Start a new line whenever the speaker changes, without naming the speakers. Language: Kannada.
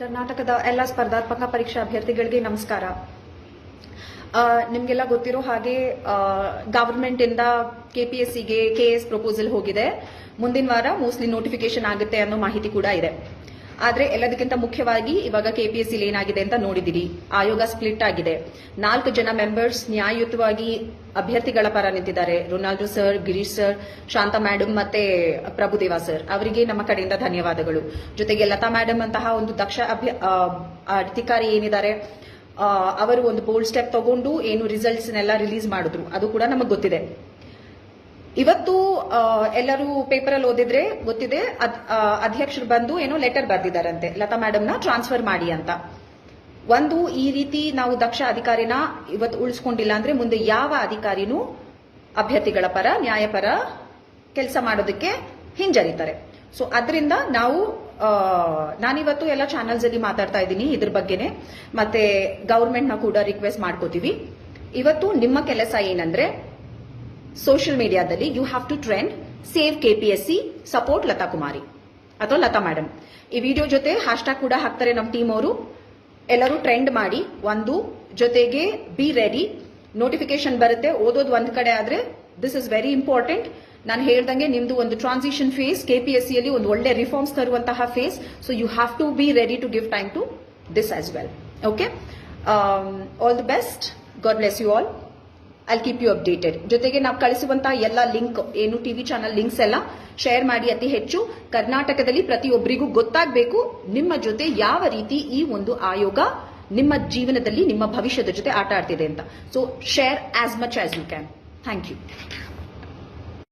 ಕರ್ನಾಟಕದ ಎಲ್ಲ ಸ್ಪರ್ಧಾತ್ಮಕ ಪರೀಕ್ಷಾ ಅಭ್ಯರ್ಥಿಗಳಿಗೆ ನಮಸ್ಕಾರ. ನಿಮಗೆಲ್ಲ ಗೊತ್ತಿರೋ ಹಾಗೆ ಗವರ್ಮೆಂಟ್ ಇಂದ ಕೆ ಎಸ್ ಪ್ರಪೋಸಲ್ ಹೋಗಿದೆ. ಮುಂದಿನ ವಾರ ಮೋಸ್ಟ್ಲಿ ನೋಟಿಫಿಕೇಶನ್ ಆಗುತ್ತೆ ಅನ್ನೋ ಮಾಹಿತಿ ಕೂಡ ಇದೆ. ಆದ್ರೆ ಎಲ್ಲದಕ್ಕಿಂತ ಮುಖ್ಯವಾಗಿ ಇವಾಗ ಕೆಪಿಎಸ್ಸಿ ಏನಾಗಿದೆ ಅಂತ ನೋಡಿದಿರಿ. ಆಯೋಗ ಸ್ಪ್ಲಿಟ್ ಆಗಿದೆ. ನಾಲ್ಕು ಜನ ಮೆಂಬರ್ಸ್ ನ್ಯಾಯಯುತವಾಗಿ ಅಭ್ಯರ್ಥಿಗಳ ಪರ ನಿಂತಿದ್ದಾರೆ. Ronaldo sir Girish sir Shanta madam ಮತ್ತೆ ಪ್ರಭುದೇವ ಸರ್ ಅವರಿಗೆ ನಮ್ಮ ಕಡೆಯಿಂದ ಧನ್ಯವಾದಗಳು. ಜೊತೆಗೆ ಲತಾ ಮ್ಯಾಡಮ್ ಅಂತಹ ಒಂದು ದಕ್ಷ ಅಧಿಕಾರಿ ಏನಿದ್ದಾರೆ ಅವರು ಒಂದು ಬೋಲ್ಡ್ ಸ್ಟೆಪ್ ತಗೊಂಡು ಏನು ರಿಸಲ್ಟ್ಸ್ ನೆಲ್ಲ ರಿಲೀಸ್ ಮಾಡಿದ್ರು. ಅದು ಕೂಡ ನಮಗೆ ಗೊತ್ತಿದೆ. ಇವತ್ತು ಎಲ್ಲರೂ ಪೇಪರ್ ಅಲ್ಲಿ ಓದಿದ್ರೆ ಗೊತ್ತಿದೆ ಅಧ್ಯಕ್ಷರು ಬಂದು ಏನೋ ಲೆಟರ್ ಬರೆದಿದ್ದಾರಂತೆ, ಲತಾ ನ ಟ್ರಾನ್ಸ್ಫರ್ ಮಾಡಿ ಅಂತ. ಒಂದು, ಈ ರೀತಿ ನಾವು ದಕ್ಷ ಅಧಿಕಾರಿನ ಇವತ್ತು ಉಳಿಸ್ಕೊಂಡಿಲ್ಲ ಅಂದ್ರೆ ಮುಂದೆ ಯಾವ ಅಧಿಕಾರಿನೂ ಅಭ್ಯರ್ಥಿಗಳ ಪರ ನ್ಯಾಯಪರ ಕೆಲಸ ಮಾಡೋದಕ್ಕೆ ಹಿಂಜರಿತಾರೆ. ಸೊ ಅದರಿಂದ ನಾವು ನಾನಿವತ್ತು ಎಲ್ಲ ಚಾನೆಲ್ಸ್ ಅಲ್ಲಿ ಮಾತಾಡ್ತಾ ಇದ್ದೀನಿ ಇದ್ರ ಬಗ್ಗೆನೆ. ಮತ್ತೆ ಗೌರ್ಮೆಂಟ್ನ ಕೂಡ ರಿಕ್ವೆಸ್ಟ್ ಮಾಡ್ಕೋತೀವಿ. ಇವತ್ತು ನಿಮ್ಮ ಕೆಲಸ ಏನಂದ್ರೆ ಸೋಷಿಯಲ್ ಮೀಡಿಯಾದಲ್ಲಿ you have to trend save KPSC support Latha Kumari ಅಥವಾ ಲತಾ ಮೇಡಮ್ ಈ ವಿಡಿಯೋ ಜೊತೆ ಹ್ಯಾಶ್ಟ್ಯಾಗ್ ಕೂಡ ಹಾಕ್ತಾರೆ ನಮ್ಮ ಟೀಮ್ ಅವರು. ಎಲ್ಲರೂ ಟ್ರೆಂಡ್ ಮಾಡಿ, ಒಂದು ಜೊತೆಗೆ ಬಿ ರೆಡಿ ನೋಟಿಫಿಕೇಶನ್ ಬರುತ್ತೆ, ಓದೋದು ಒಂದು ಕಡೆ ಆದ್ರೆ ದಿಸ್ ಇಸ್ ವೆರಿ ಇಂಪಾರ್ಟೆಂಟ್ ನಾನು ಹೇಳ್ದಂಗೆ ನಿಮ್ದು ಒಂದು ಟ್ರಾನ್ಸಿಷನ್ ಫೇಸ್ ಕೆಪಿಎಸ್ಸಿ ಅಲ್ಲಿ ಒಂದು ಒಳ್ಳೆ ರಿಫಾರ್ಮ್ಸ್ ತರುವಂತಹ phase so you have to be ready to give time to this as well okay all the best God bless you all I'll keep you updated ಜೊತೆಗೆ ನಾವು ಕಳಿಸುವಂತಹ ಎಲ್ಲ ಲಿಂಕ್, ಏನು ಟಿವಿ ಚಾನಲ್ ಲಿಂಕ್ಸ್ ಎಲ್ಲ ಶೇರ್ ಮಾಡಿ ಅತಿ ಹೆಚ್ಚು. ಕರ್ನಾಟಕದಲ್ಲಿ ಪ್ರತಿಯೊಬ್ಬರಿಗೂ ಗೊತ್ತಾಗಬೇಕು ನಿಮ್ಮ ಜೊತೆ ಯಾವ ರೀತಿ ಈ ಒಂದು ಆಯೋಗ ನಿಮ್ಮ ಜೀವನದಲ್ಲಿ ನಿಮ್ಮ ಭವಿಷ್ಯದ ಜೊತೆ ಆಟ ಆಡ್ತಿದೆ ಅಂತ. So share as much as you can thank you